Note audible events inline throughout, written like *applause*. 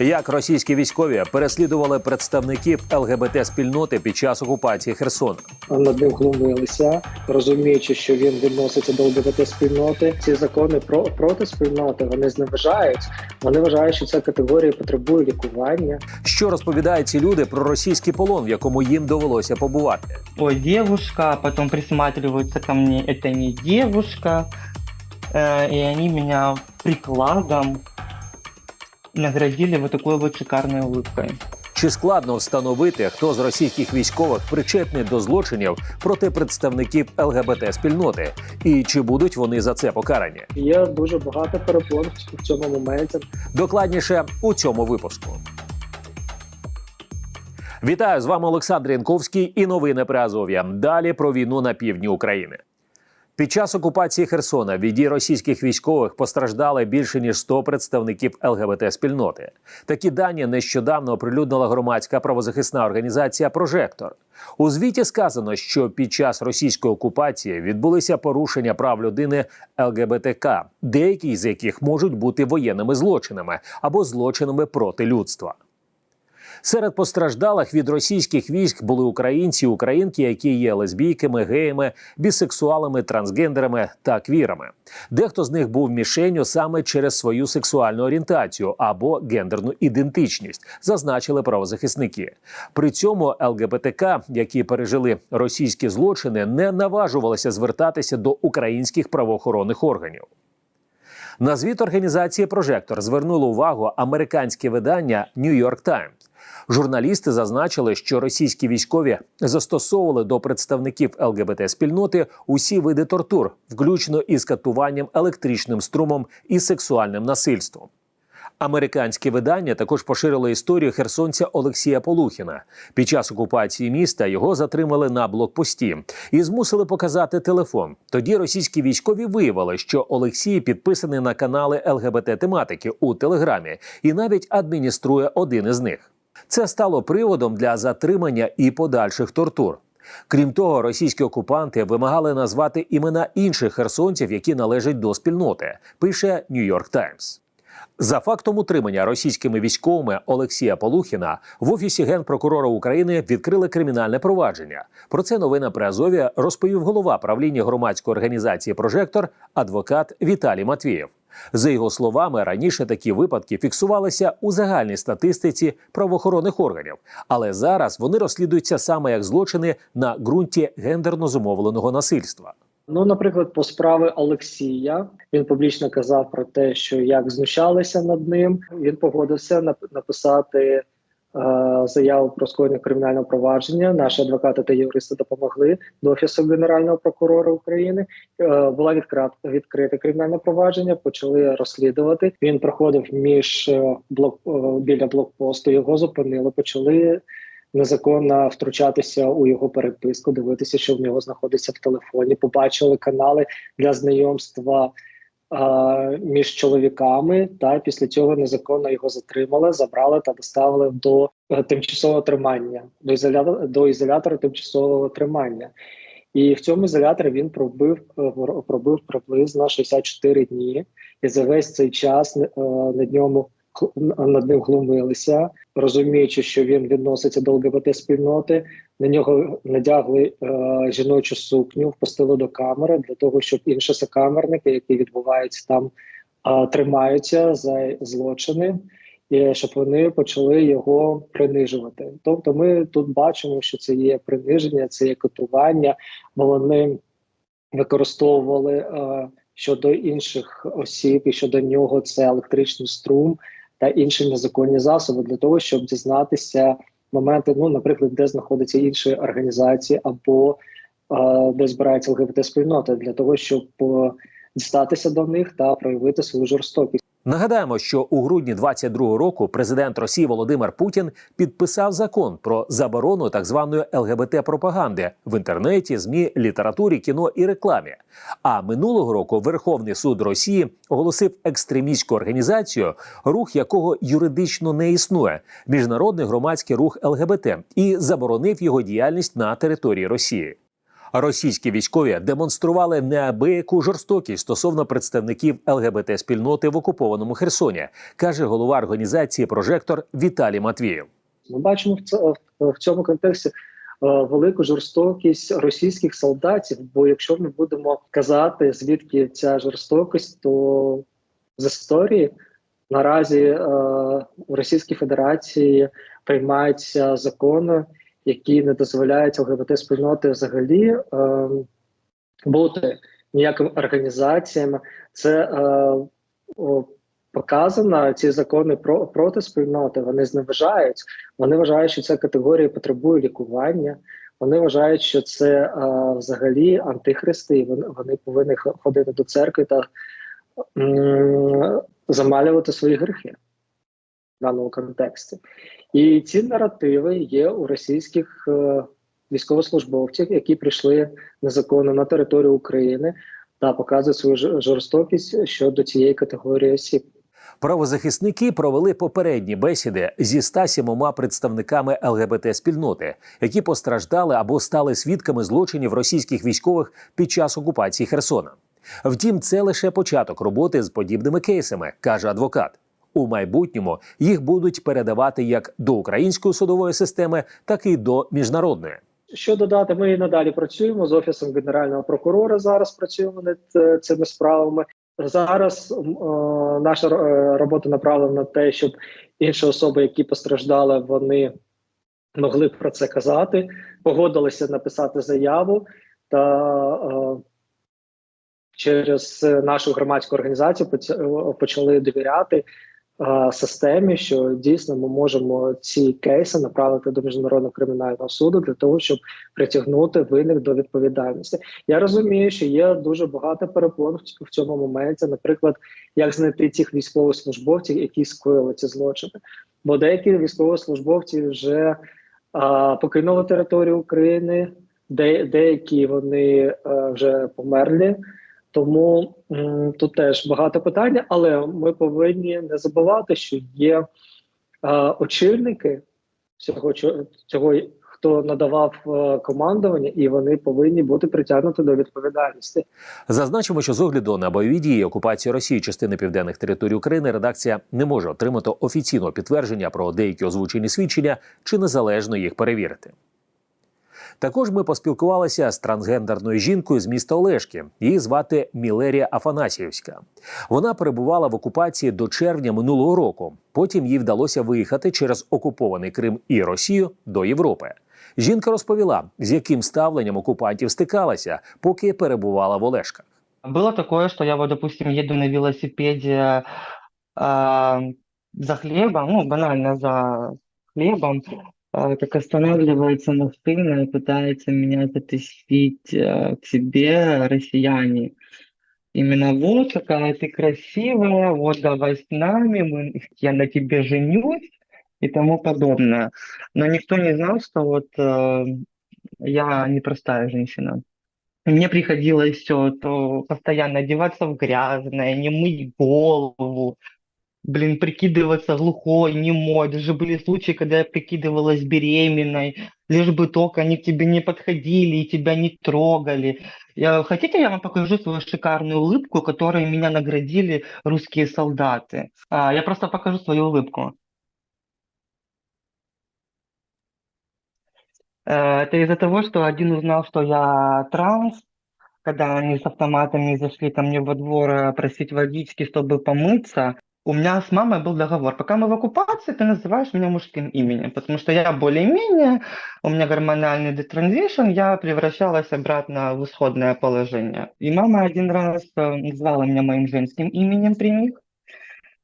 Як російські військові переслідували представників ЛГБТ спільноти під час окупації Херсона. над ним глумилися, розуміючи, що він відноситься до ЛГБТ спільноти. Ці закони про проти спільноти вони зневажають. Вони вважають, що ця категорія потребує лікування. Що розповідають ці люди про російський полон, в якому їм довелося побувати? Ой, девушка, потом присматриваются ко мне, это не девушка, Э, и они меня прикладом наградили вот такой вот шикарной улыбкой. Чи складно встановити, хто з російських військових причетний до злочинів проти представників ЛГБТ спільноти, і чи будуть вони за це покарані? Є дуже багато перепон в цьому моменті. Докладніше у цьому випуску. Вітаю з вами Олександр Янковський і новини при Азов'я. Далі про війну на півдні України. Під час окупації Херсона від дій російських військових постраждали більше ніж 100 представників ЛГБТ спільноти. Такі дані нещодавно оприлюднила громадська правозахисна організація Прожектор. У звіті сказано, що під час російської окупації відбулися порушення прав людини ЛГБТК, деякі з яких можуть бути воєнними злочинами або злочинами проти людства. Серед постраждалих від російських військ були українці, і українки, які є лесбійками, геями, бісексуалами, трансгендерами та квірами. Дехто з них був мішенню саме через свою сексуальну орієнтацію або гендерну ідентичність, зазначили правозахисники. При цьому ЛГБТК, які пережили російські злочини, не наважувалися звертатися до українських правоохоронних органів. На звіт організації Прожектор звернуло увагу американське видання York Times. Журналісти зазначили, що російські військові застосовували до представників ЛГБТ спільноти усі види тортур, включно із катуванням електричним струмом і сексуальним насильством. Американське видання також поширило історію херсонця Олексія Полухіна. Під час окупації міста його затримали на блокпості і змусили показати телефон. Тоді російські військові виявили, що Олексій підписаний на канали ЛГБТ тематики у Телеграмі і навіть адмініструє один із них. Це стало приводом для затримання і подальших тортур. Крім того, російські окупанти вимагали назвати імена інших херсонців, які належать до спільноти, пише New York Times. За фактом утримання російськими військовими Олексія Полухіна в офісі генпрокурора України відкрили кримінальне провадження. Про це новина при Азові розповів голова правління громадської організації Прожектор, адвокат Віталій Матвієв. За його словами, раніше такі випадки фіксувалися у загальній статистиці правоохоронних органів, але зараз вони розслідуються саме як злочини на ґрунті гендерно зумовленого насильства. Ну, наприклад, по справи Олексія він публічно казав про те, що як знущалися над ним. Він погодився нап- написати е, заяву про скоєння кримінального провадження. Наші адвокати та юристи допомогли до офісу генерального прокурора України. Е, була відкрита відкрите кримінальне провадження. Почали розслідувати. Він проходив між е, блок е, біля блокпосту. Його зупинили. Почали незаконно втручатися у його переписку, дивитися, що в нього знаходиться в телефоні. Побачили канали для знайомства а, між чоловіками. Та після цього незаконно його затримали, забрали та доставили до е, тимчасового тримання, до ізолятора до ізолятора тимчасового тримання. І в цьому ізоляторі він пробив е, пробив приблизно 64 дні, і за весь цей час е, над ньому над ним глумилися, розуміючи, що він відноситься до ЛГБТ спільноти. На нього надягли е, жіночу сукню, впустили до камери для того, щоб інші сокамерники, які відбуваються там, е, тримаються за злочини, і щоб вони почали його принижувати. Тобто, ми тут бачимо, що це є приниження, це є катування, бо вони використовували е, щодо інших осіб, і щодо нього це електричний струм та інші незаконні засоби для того, щоб дізнатися моменти, ну, наприклад, де знаходиться інші організації або е, де збирається ЛГБТ спільнота, для того, щоб е, дістатися до них та проявити свою жорстокість. Нагадаємо, що у грудні 22-го року президент Росії Володимир Путін підписав закон про заборону так званої ЛГБТ-пропаганди в інтернеті, змі, літературі, кіно і рекламі. А минулого року Верховний суд Росії оголосив екстремістську організацію, рух якого юридично не існує міжнародний громадський рух ЛГБТ, і заборонив його діяльність на території Росії. Російські військові демонстрували неабияку жорстокість стосовно представників ЛГБТ спільноти в окупованому Херсоні, каже голова організації Прожектор Віталій Матвієв. Ми бачимо в в цьому контексті е, велику жорстокість російських солдатів. Бо якщо ми будемо казати, звідки ця жорстокість, то з історії наразі е, у Російській Федерації приймаються закони, які не дозволяють ЛГБТ спільноти взагалі е, бути ніякими організаціями. Це е, показано ці закони про проти спільноти. Вони зневажають. Вони вважають, що ця категорія потребує лікування. Вони вважають, що це е, взагалі антихристи, і вони, вони повинні ходити до церкви та м, замалювати свої гріхи даному контексті. І ці наративи є у російських е, військовослужбовців, які прийшли незаконно на територію України та показують свою жорстокість щодо цієї категорії осіб. Правозахисники провели попередні бесіди зі 107 представниками ЛГБТ спільноти, які постраждали або стали свідками злочинів російських військових під час окупації Херсона. Втім, це лише початок роботи з подібними кейсами, каже адвокат. У майбутньому їх будуть передавати як до української судової системи, так і до міжнародної. Що додати, ми і надалі працюємо з офісом генерального прокурора. Зараз працюємо над е, цими справами. Зараз м, е, наша е, робота направлена на те, щоб інші особи, які постраждали, вони могли б про це казати, погодилися написати заяву та е, через нашу громадську організацію почали довіряти системі, що дійсно ми можемо ці кейси направити до міжнародного кримінального суду для того, щоб притягнути винних до відповідальності. Я розумію, що є дуже багато перепон в цьому моменті. Наприклад, як знайти тих військовослужбовців, які скоїли ці злочини, бо деякі військовослужбовці вже а, покинули територію України, де деякі вони е, вже померли. Тому тут теж багато питань, але ми повинні не забувати, що є е, очільники цього цього, хто надавав е, командування, і вони повинні бути притягнуті до відповідальності. Зазначимо, що з огляду на бойові дії окупації Росії частини південних територій України редакція не може отримати офіційного підтвердження про деякі озвучені свідчення чи незалежно їх перевірити. Також ми поспілкувалися з трансгендерною жінкою з міста Олешки. Її звати Мілерія Афанасіївська. Вона перебувала в окупації до червня минулого року. Потім їй вдалося виїхати через окупований Крим і Росію до Європи. Жінка розповіла, з яким ставленням окупантів стикалася, поки перебувала в Олешках. Было такое, что я вот, допустим, на велосипеде а, за хлебом, ну, банально за хлебом, а, как останавливается машина и пытается меня затащить а, к себе россияне. Именно вот какая ты красивая, вот давай с нами, мы, я на тебе женюсь и тому подобное. Но никто не знал, что вот э, я непростая женщина. Мне приходилось все то постоянно одеваться в грязное, не мыть голову, блин, прикидываться глухой, немой. Даже были случаи, когда я прикидывалась беременной, лишь бы только они к тебе не подходили и тебя не трогали. Я, хотите, я вам покажу свою шикарную улыбку, которой меня наградили русские солдаты? А, я просто покажу свою улыбку. Э, Это из-за того, что один узнал, что я транс, когда они с автоматами зашли ко мне во двор э, просить водички, чтобы помыться. У меня с мамой был договор. Пока мы в оккупации, ты называешь меня мужским именем, потому что я более-менее, у меня гормональный детранзишн, я превращалась обратно в исходное положение. И мама один раз э, назвала меня моим женским именем при них.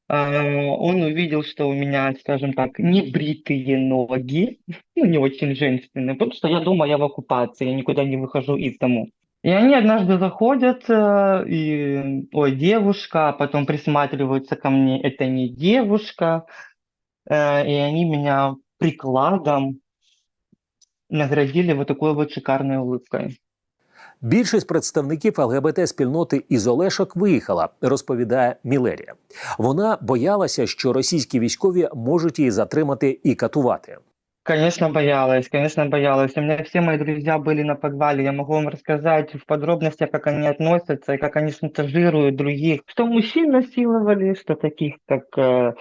А, Он увидел, что у меня, скажем так, небритые ноги, ну, не очень женственные, потому что я дома, я в оккупации, я никуда не выхожу из дому. И они однажды заходят, э, и, ой, девушка, а потом присматриваются ко мне, это не девушка, э, и они меня прикладом наградили вот такой вот шикарной улыбкой. Більшість представників ЛГБТ спільноти із Олешок виїхала, розповідає Мілерія. Вона боялася, що російські військові можуть її затримати і катувати. Конечно, боялась, конечно, боялась. У меня все мои друзья были на подвале. Я могу вам рассказать в подробностях, как они относятся и как они шантажируют других. Что мужчин насиловали, что таких, как э,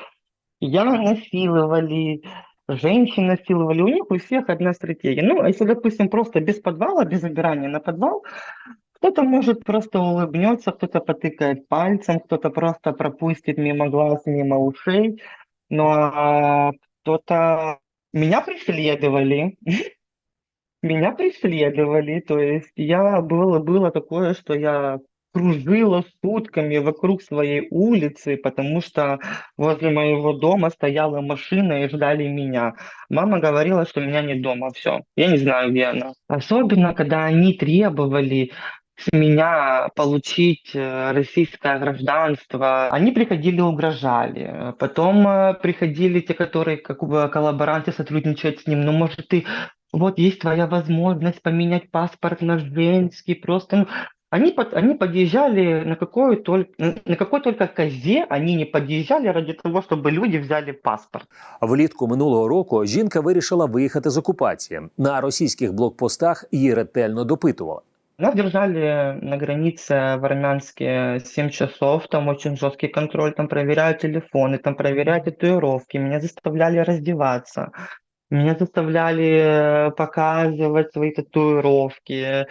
я, насиловали, женщин насиловали. У них у всех одна стратегия. Ну, если, допустим, просто без подвала, без забирания на подвал, кто-то, может, просто улыбнется, кто-то потыкает пальцем, кто-то просто пропустит мимо глаз, мимо ушей. Ну, а кто-то... Меня преследовали. Меня преследовали. То есть я... Было, было такое, что я кружила сутками вокруг своей улицы, потому что возле моего дома стояла машина и ждали меня. Мама говорила, что меня нет дома. Все. Я не знаю, где она. Особенно, когда они требовали с меня получить э, российское гражданство. Они приходили, угрожали. Э, Потом э, приходили те, которые как бы коллаборанты сотрудничают с ним. Ну, может, ты... Вот есть твоя возможность поменять паспорт на женский. Просто... ну, Они, под- они подъезжали на какой, только, на какой только козе они не подъезжали ради того, чтобы люди взяли паспорт. Влітку минулого року жінка вирішила виїхати з окупації. На російських блокпостах її ретельно допитували. Нас держали на границе в Армянске 7 часов, там очень жесткий контроль, там проверяют телефоны, там проверяют татуировки, меня заставляли раздеваться, меня заставляли э, показывать свои татуировки,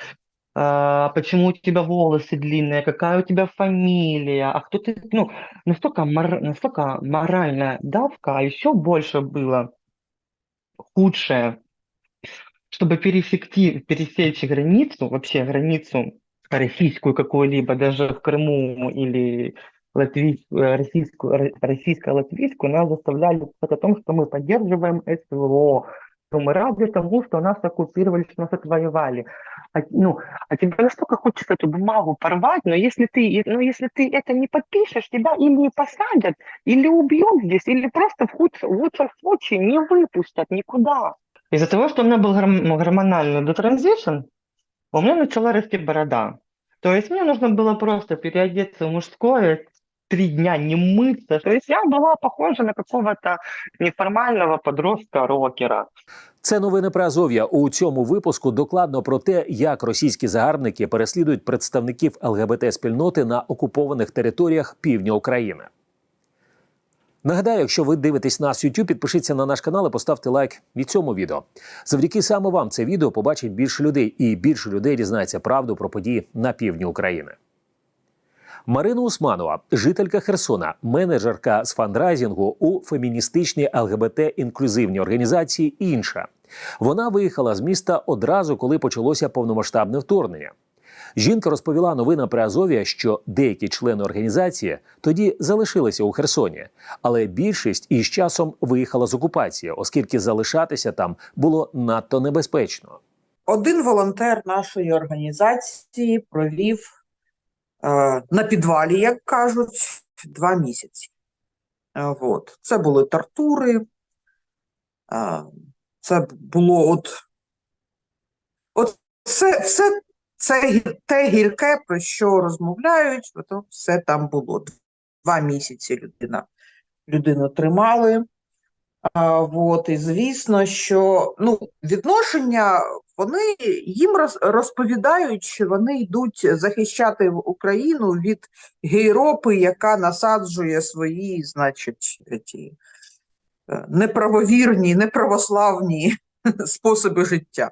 а, почему у тебя волосы длинные, какая у тебя фамилия, а кто ты, ну, настолько, мор- настолько моральная давка, а еще больше было худшее, чтобы пересекти, пересечь границу, вообще границу российскую какую-либо, даже в Крыму или латвийскую, российскую, ро- российско-латвийскую, нас заставляли писать о том, что мы поддерживаем СВО, что мы рады тому, что нас оккупировали, что нас отвоевали. А, ну, а тебе настолько хочется эту бумагу порвать, но если ты, ну, если ты это не подпишешь, тебя или посадят, или убьют здесь, или просто в худшем, случае не выпустят никуда. Из-за того, что у меня был гормон- гормональный детранзишн, у меня начала расти борода. То есть мне нужно было просто переодеться в мужское, три дня не мыться. То есть я была похожа на какого-то неформального подростка-рокера. Це новини про Азов'я. У цьому випуску докладно про те, як російські загарбники переслідують представників ЛГБТ спільноти на окупованих територіях півдня України. Нагадаю, якщо ви дивитесь нас в YouTube, підпишіться на наш канал і поставте лайк від цьому відео. Завдяки саме вам це відео побачить більше людей, і більше людей дізнається правду про події на півдні України. Марина Усманова, жителька Херсона, менеджерка з фандрайзінгу у феміністичній ЛГБТ інклюзивній організації інша. Вона виїхала з міста одразу, коли почалося повномасштабне вторгнення. Жінка розповіла новинам при Азов'я, що деякі члени організації тоді залишилися у Херсоні, але більшість із часом виїхала з окупації, оскільки залишатися там було надто небезпечно. Один волонтер нашої організації провів е, на підвалі, як кажуть, два місяці. Е, от. Це були тортури, е, це було от, от все, все це те гірке, про що розмовляють, от все там було. Два місяці людина, людину тримали. А, вот, і звісно, що ну, відношення вони їм роз- розповідають, що вони йдуть захищати Україну від гейропи, яка насаджує свої, значить, ті, е, неправовірні, неправославні *laughs* способи життя.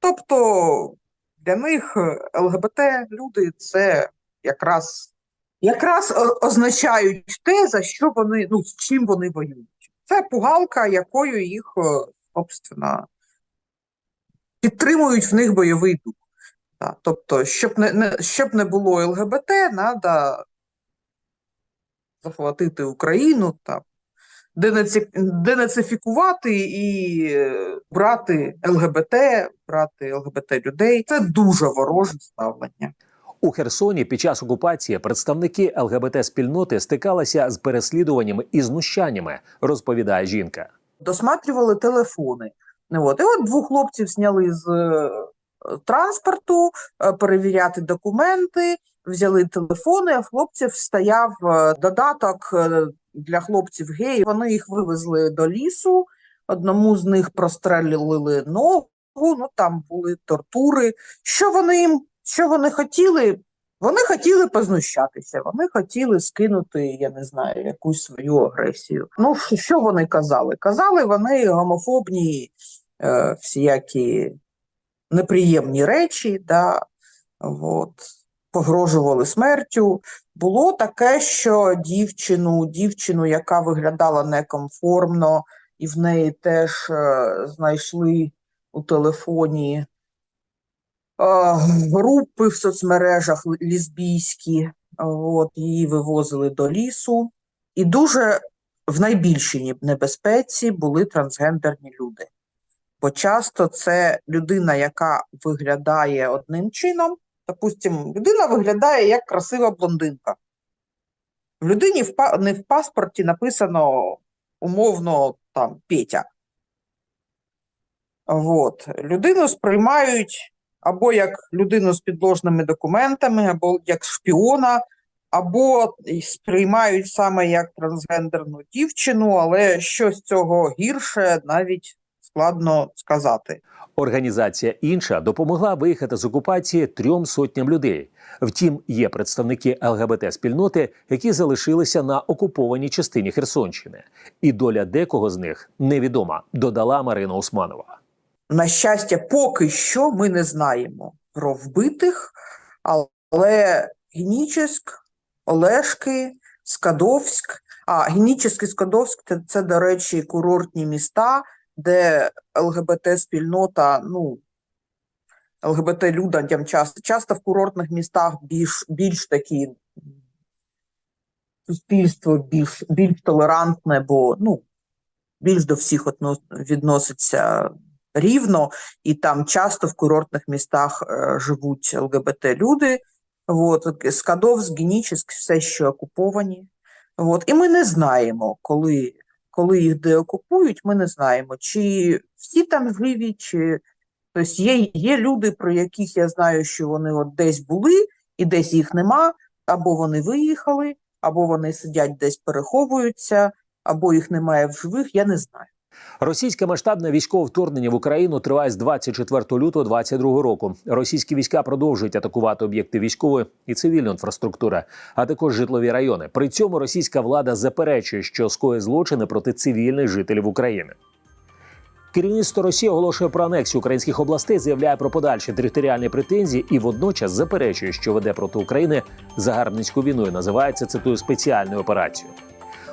Тобто для них е, ЛГБТ люди це якраз, якраз означають те, за що вони, ну, з чим вони воюють. Це пугалка, якою їх, е, собственно, підтримують в них бойовий дух. Так, тобто, щоб не, не, щоб не було ЛГБТ, треба захватити Україну, денаци- денацифікувати і брати ЛГБТ, брати ЛГБТ людей. Це дуже вороже ставлення. У Херсоні під час окупації представники ЛГБТ спільноти стикалися з переслідуваннями і знущаннями, розповідає жінка. досматрювали телефони. От. І от двох хлопців зняли з е, транспорту, е, перевіряти документи, взяли телефони, а хлопців стояв е, додаток е, для хлопців геїв. Вони їх вивезли до лісу, Одному з них прострелили ногу, ну там були тортури. Що вони їм, що вони хотіли? Вони хотіли познущатися, вони хотіли скинути, я не знаю, якусь свою агресію. Ну, що вони казали? Казали вони гомофобні, е, всіякі неприємні речі, да, от, погрожували смертю. Було таке, що дівчину, дівчину, яка виглядала некомформно, і в неї теж е, знайшли у телефоні е, групи в соцмережах л- лесбійські, от, її вивозили до лісу. І дуже в найбільшій небезпеці були трансгендерні люди. Бо часто це людина, яка виглядає одним чином. Допустим, людина виглядає як красива блондинка. В людині в, не в паспорті написано умовно там Петя. От. Людину сприймають або як людину з підложними документами, або як шпіона, або сприймають саме як трансгендерну дівчину, але що з цього гірше, навіть складно сказати. Організація інша допомогла виїхати з окупації трьом сотням людей. Втім, є представники ЛГБТ спільноти, які залишилися на окупованій частині Херсонщини, і доля декого з них невідома, додала Марина Усманова. На щастя, поки що ми не знаємо про вбитих, але Генічеськ, Олешки, Скадовськ. А Генічеськ і Скадовськ це, це, до речі, курортні міста, де ЛГБТ-спільнота, ну, ЛГБТ-людям часто, часто в курортних містах більш, більш такі суспільство більш, більш толерантне, бо ну, більш до всіх відноситься рівно, і там часто в курортних містах е, живуть ЛГБТ-люди. От, Скадовськ, Генічеськ, все ще окуповані. От, і ми не знаємо, коли, коли їх деокупують, ми не знаємо, чи всі там живі, чи тобто є, є люди, про яких я знаю, що вони от десь були, і десь їх нема, або вони виїхали, або вони сидять десь переховуються, або їх немає в живих, я не знаю. Російське масштабне військове вторгнення в Україну триває з 24 лютого 2022 року. Російські війська продовжують атакувати об'єкти військової і цивільної інфраструктури, а також житлові райони. При цьому російська влада заперечує, що скоє злочини проти цивільних жителів України. Керівництво Росії оголошує про анексію українських областей, заявляє про подальші територіальні претензії і водночас заперечує, що веде проти України загарбницьку війну і називається цитую спеціальною операцією.